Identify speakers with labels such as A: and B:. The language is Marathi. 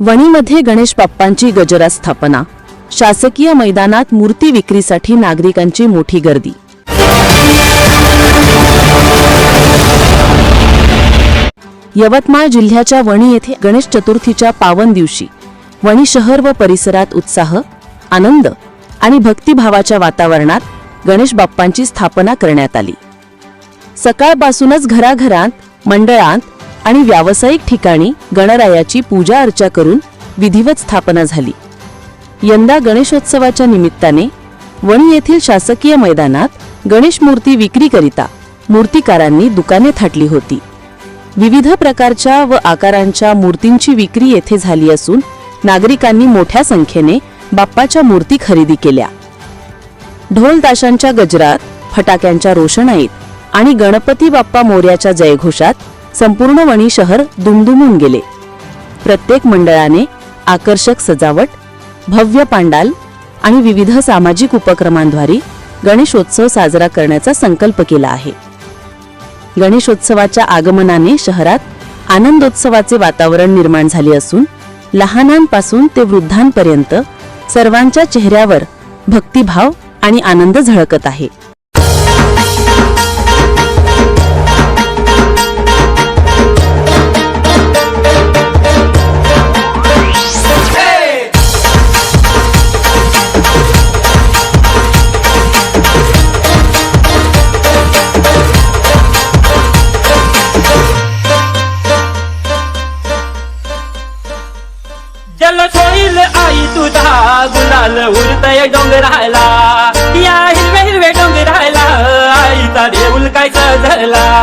A: वणीमध्ये गणेश बाप्पांची गजरा स्थापना. शासकीय मैदानात मूर्ती विक्रीसाठी नागरिकांची मोठी गर्दी. यवतमाळ जिल्ह्याच्या वणी येथे गणेश चतुर्थीच्या पावन दिवशी वणी शहर व परिसरात उत्साह आनंद आणि भक्तिभावाच्या वातावरणात गणेश बाप्पांची स्थापना करण्यात आली. सकाळपासूनच घराघरात मंडळांत आणि व्यावसायिक ठिकाणी गणरायाची पूजा अर्चा करून विधिवत स्थापना झाली. यंदा गणेशोत्सवाच्या निमित्ताने वणी येथील शासकीय मैदानात गणेश मूर्ती विक्रीकरिता मूर्तिकारांनी दुकाने थाटली होती. विविध प्रकारच्या व आकारांच्या मूर्तींची विक्री येथे झाली असून नागरिकांनी मोठ्या संख्येने बाप्पाच्या मूर्ती खरेदी केल्या. ढोल ताशांच्या गजरात फटाक्यांच्या रोषणाईत आणि गणपती बाप्पा मोर्याच्या जयघोषात संपूर्ण वणी शहर दुमदुमून गेले. प्रत्येक मंडळाने आकर्षक सजावट भव्य पांडाल आणि विविध सामाजिक उपक्रमांद्वारे गणेशोत्सव साजरा करण्याचा संकल्प केला आहे. गणेशोत्सवाच्या आगमनाने शहरात आनंदोत्सवाचे वातावरण निर्माण झाले असून लहानांपासून ते वृद्धांपर्यंत सर्वांच्या चेहऱ्यावर भक्तिभाव आणि आनंद झळकत आहे.
B: तुझा गुलाल उडतय डोंगराला. या हिरवे हिरवे डोंगराला. आईचा देऊल काय सजला.